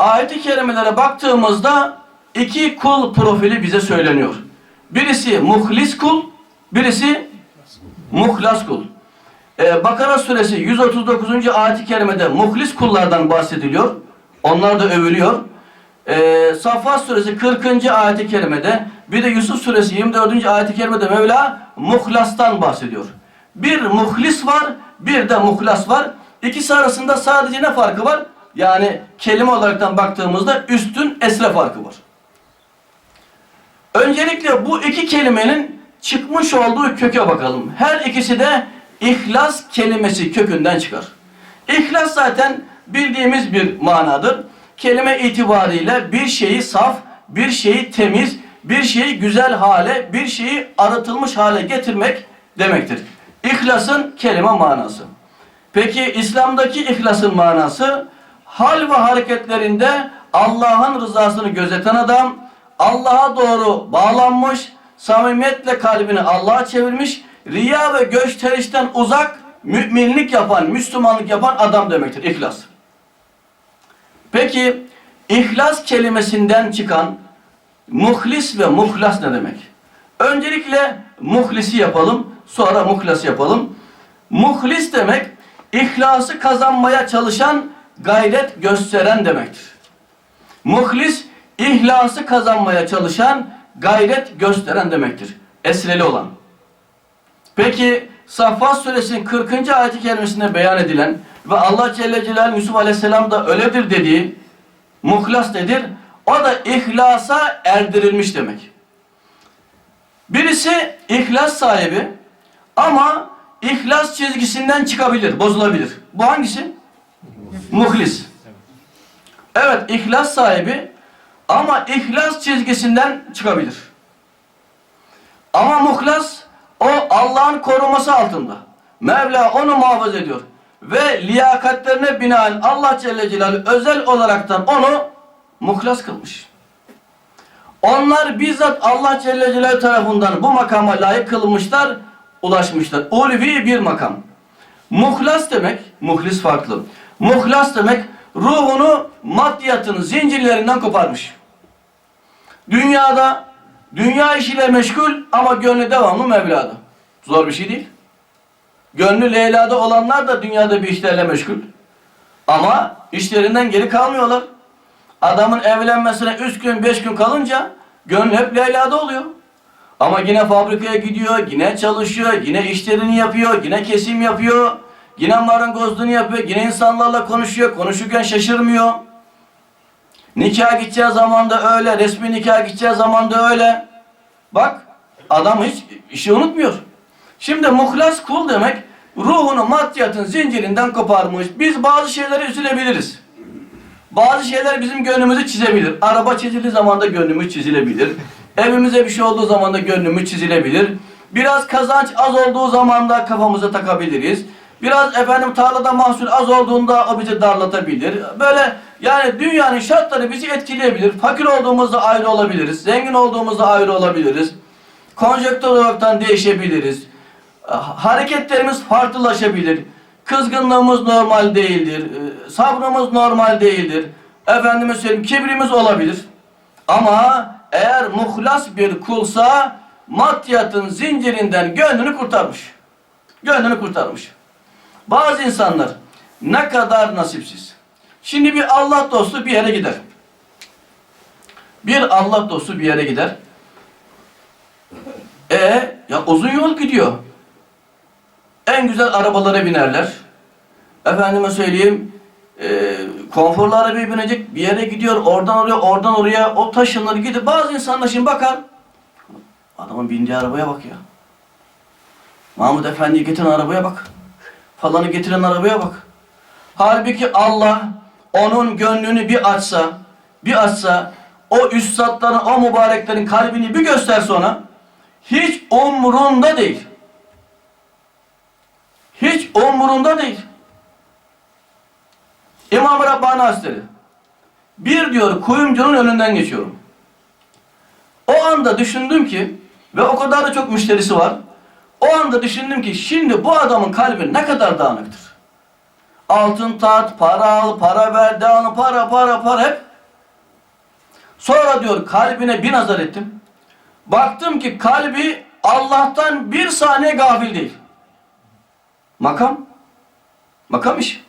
Ayet-i kerimelere baktığımızda iki kul profili bize söyleniyor. Birisi muhlis kul, birisi muhlas kul. Ee, Bakara suresi 139. ayet-i kerimede muhlis kullardan bahsediliyor. Onlar da övülüyor. Ee, Saffat suresi 40. ayet-i kerimede bir de Yusuf suresi 24. ayet-i kerimede Mevla muhlastan bahsediyor. Bir muhlis var, bir de muhlas var. İkisi arasında sadece ne farkı var? Yani kelime olaraktan baktığımızda üstün esre farkı var. Öncelikle bu iki kelimenin çıkmış olduğu köke bakalım. Her ikisi de ihlas kelimesi kökünden çıkar. İhlas zaten bildiğimiz bir manadır. Kelime itibariyle bir şeyi saf, bir şeyi temiz, bir şeyi güzel hale, bir şeyi arıtılmış hale getirmek demektir. İhlasın kelime manası. Peki İslam'daki ihlasın manası hal ve hareketlerinde Allah'ın rızasını gözeten adam, Allah'a doğru bağlanmış, samimiyetle kalbini Allah'a çevirmiş, riya ve gösterişten uzak, müminlik yapan, Müslümanlık yapan adam demektir ihlas. Peki ihlas kelimesinden çıkan muhlis ve muhlas ne demek? Öncelikle muhlisi yapalım, sonra muhlası yapalım. Muhlis demek ihlası kazanmaya çalışan, gayret gösteren demektir. Muhlis ihlası kazanmaya çalışan, gayret gösteren demektir. Esreli olan. Peki Saffat suresinin 40. ayet-i kerimesinde beyan edilen ve Allah Celle Celaluhu Yusuf Aleyhisselam da öyledir dediği muhlas nedir? O da ihlasa erdirilmiş demek. Birisi ihlas sahibi ama ihlas çizgisinden çıkabilir, bozulabilir. Bu hangisi? Muhlis. Evet, ihlas sahibi ama ihlas çizgisinden çıkabilir. Ama muhlas o Allah'ın koruması altında. Mevla onu muhafaza ediyor. Ve liyakatlerine binaen Allah Celle Celaluhu özel olaraktan onu muhlas kılmış. Onlar bizzat Allah Celle Celaluhu tarafından bu makama layık kılınmışlar, ulaşmışlar. Ulvi bir makam. Muhlas demek, muhlis farklı. Muhlas demek ruhunu maddiyatın zincirlerinden koparmış. Dünyada dünya işiyle meşgul ama gönlü devamlı Mevla'da. Zor bir şey değil. Gönlü Leyla'da olanlar da dünyada bir işlerle meşgul. Ama işlerinden geri kalmıyorlar. Adamın evlenmesine üç gün beş gün kalınca gönlü hep Leyla'da oluyor. Ama yine fabrikaya gidiyor, yine çalışıyor, yine işlerini yapıyor, yine kesim yapıyor, yine marangozluğunu yapıyor, yine insanlarla konuşuyor, konuşurken şaşırmıyor. Nikah gideceği zaman da öyle, resmi nikah gideceği zaman da öyle. Bak, adam hiç işi unutmuyor. Şimdi muhlas kul demek, ruhunu maddiyatın zincirinden koparmış. Biz bazı şeylere üzülebiliriz. Bazı şeyler bizim gönlümüzü çizebilir. Araba çizildiği zaman da gönlümüz çizilebilir. Evimize bir şey olduğu zaman da gönlümüz çizilebilir. Biraz kazanç az olduğu zaman da kafamıza takabiliriz. Biraz efendim tarlada mahsul az olduğunda o bizi darlatabilir. Böyle yani dünyanın şartları bizi etkileyebilir. Fakir olduğumuzda ayrı olabiliriz. Zengin olduğumuzda ayrı olabiliriz. Konjektör olaraktan değişebiliriz. Hareketlerimiz farklılaşabilir. Kızgınlığımız normal değildir. Ee, Sabrımız normal değildir. Efendime söyleyeyim kibrimiz olabilir. Ama eğer muhlas bir kulsa maddiyatın zincirinden gönlünü kurtarmış. Gönlünü kurtarmış. Bazı insanlar ne kadar nasipsiz. Şimdi bir Allah dostu bir yere gider. Bir Allah dostu bir yere gider. E ya uzun yol gidiyor. En güzel arabalara binerler. Efendime söyleyeyim e, konforlu arabaya binecek bir yere gidiyor. Oradan oraya, oradan oraya o taşınır gidiyor. Bazı insanlar şimdi bakar. Adamın bindiği arabaya bak ya. Mahmud Efendi'yi getiren arabaya bak. Falanı getiren arabaya bak. Halbuki Allah onun gönlünü bir açsa, bir açsa, o üstadların, o mübareklerin kalbini bir gösterse ona, hiç umrunda değil. Hiç umrunda değil. İmam Rabbani Hazretleri, bir diyor kuyumcunun önünden geçiyorum. O anda düşündüm ki, ve o kadar da çok müşterisi var, o anda düşündüm ki şimdi bu adamın kalbi ne kadar dağınıktır. Altın tat, para al, para ver, devamlı para, para, para hep Sonra diyor kalbine bir nazar ettim. Baktım ki kalbi Allah'tan bir saniye gafil değil. Makam. Makam iş.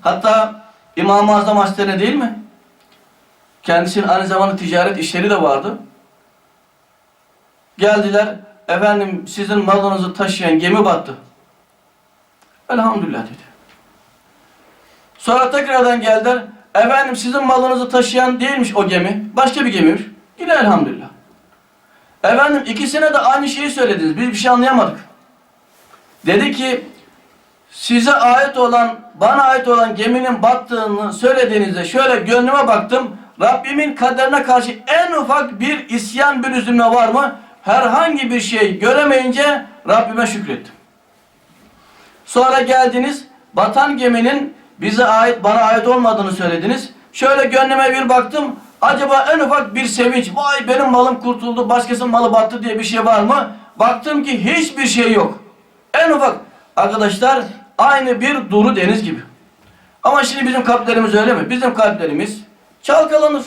Hatta İmam-ı Azam Hazretleri değil mi? Kendisinin aynı zamanda ticaret işleri de vardı. Geldiler, efendim sizin malınızı taşıyan gemi battı. Elhamdülillah dedi. Sonra tekrardan geldiler, efendim sizin malınızı taşıyan değilmiş o gemi, başka bir gemiymiş. Yine elhamdülillah. Efendim ikisine de aynı şeyi söylediniz, biz bir şey anlayamadık. Dedi ki, size ait olan, bana ait olan geminin battığını söylediğinizde şöyle gönlüme baktım. Rabbimin kaderine karşı en ufak bir isyan bir üzülme var mı? Herhangi bir şey göremeyince Rabbime şükrettim. Sonra geldiniz, batan geminin bize ait, bana ait olmadığını söylediniz. Şöyle gönlüme bir baktım, acaba en ufak bir sevinç, vay benim malım kurtuldu, başkasının malı battı diye bir şey var mı? Baktım ki hiçbir şey yok. En ufak, arkadaşlar aynı bir duru deniz gibi. Ama şimdi bizim kalplerimiz öyle mi? Bizim kalplerimiz çalkalanır.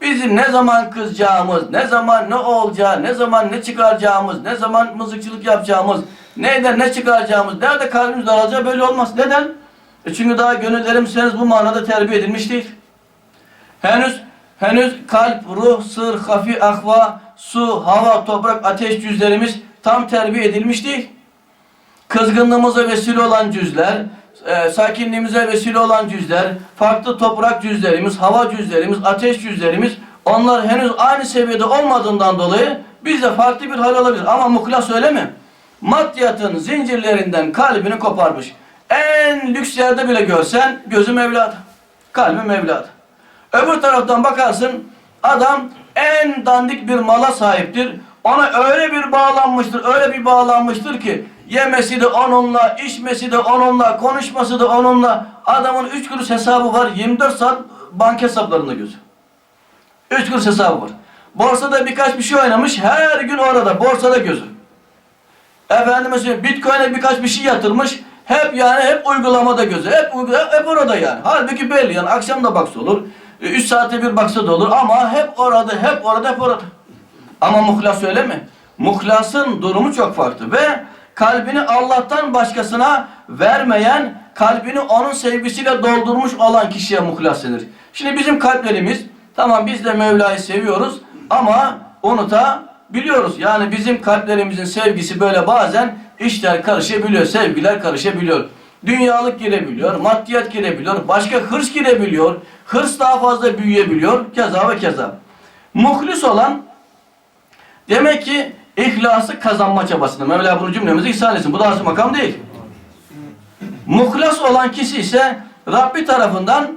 Bizim ne zaman kızacağımız, ne zaman ne olacağı, ne zaman ne çıkaracağımız, ne zaman mızıkçılık yapacağımız, neyden ne çıkaracağımız, nerede kalbimiz dağılacağı belli olmaz. Neden? E çünkü daha gönüllerimiz henüz bu manada terbiye edilmiş değil. Henüz henüz kalp, ruh, sır, hafi, akva, su, hava, toprak, ateş cüzlerimiz tam terbiye edilmiş değil. Kızgınlığımıza vesile olan cüzler, e, sakinliğimize vesile olan cüzler, farklı toprak cüzlerimiz, hava cüzlerimiz, ateş cüzlerimiz onlar henüz aynı seviyede olmadığından dolayı bizde farklı bir hal olabilir. Ama muhlas öyle mi? Maddiyatın zincirlerinden kalbini koparmış. En lüks yerde bile görsen gözü Mevla'da. Kalbi Mevla'da. Öbür taraftan bakarsın adam en dandik bir mala sahiptir. Ona öyle bir bağlanmıştır, öyle bir bağlanmıştır ki yemesi de onunla, içmesi de onunla, konuşması da onunla. Adamın üç kuruş hesabı var, 24 saat banka hesaplarında gözü. Üç kuruş hesabı var. Borsada birkaç bir şey oynamış, her gün orada, borsada gözü. Efendime söyleyeyim, Bitcoin'e birkaç bir şey yatırmış, hep yani hep uygulamada gözü, hep, uygula- hep orada yani. Halbuki belli yani, akşam da baksa olur, e, üç saatte bir baksa da olur ama hep orada, hep orada, hep orada. Ama muhlas öyle mi? Muhlasın durumu çok farklı ve kalbini Allah'tan başkasına vermeyen, kalbini onun sevgisiyle doldurmuş olan kişiye muhlas denir. Şimdi bizim kalplerimiz, tamam biz de Mevla'yı seviyoruz ama unutabiliyoruz. Yani bizim kalplerimizin sevgisi böyle bazen işler karışabiliyor, sevgiler karışabiliyor. Dünyalık girebiliyor, maddiyat girebiliyor, başka hırs girebiliyor, hırs daha fazla büyüyebiliyor, keza ve keza. Muhlis olan Demek ki ihlası kazanma çabasında. Mevla bunu cümlemize ihsan etsin. Bu da asıl makam değil. Muhlas olan kişi ise Rabbi tarafından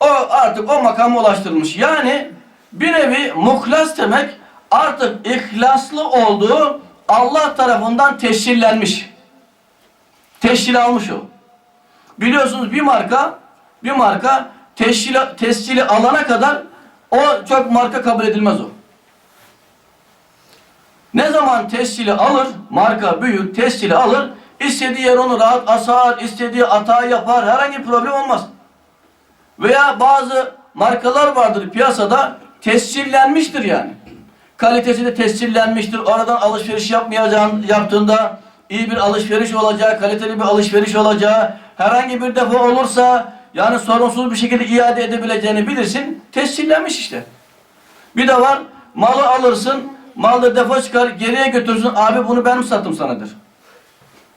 o artık o makama ulaştırılmış. Yani bir nevi muhlas demek artık ihlaslı olduğu Allah tarafından teşhirlenmiş. Teşhir almış o. Biliyorsunuz bir marka bir marka teşhili, tescili alana kadar o çok marka kabul edilmez o. Ne zaman tescili alır, marka büyük tescili alır, istediği yer onu rahat asar, istediği hata yapar, herhangi problem olmaz. Veya bazı markalar vardır piyasada, tescillenmiştir yani. Kalitesi de tescillenmiştir, oradan alışveriş yapmayacağın, yaptığında iyi bir alışveriş olacağı, kaliteli bir alışveriş olacağı, herhangi bir defa olursa, yani sorunsuz bir şekilde iade edebileceğini bilirsin, tescillenmiş işte. Bir de var, malı alırsın, malı defo çıkar, geriye götürürsün, abi bunu ben mi sattım sanadır.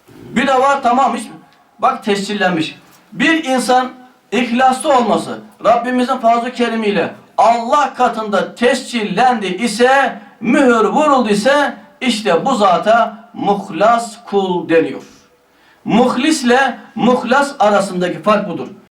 Bir de var, tamam hiç, bak tescillenmiş. Bir insan ihlaslı olması, Rabbimizin fazl-ı kerimiyle Allah katında tescillendi ise, mühür vuruldu ise, işte bu zata muhlas kul deniyor. Muhlisle muhlas arasındaki fark budur.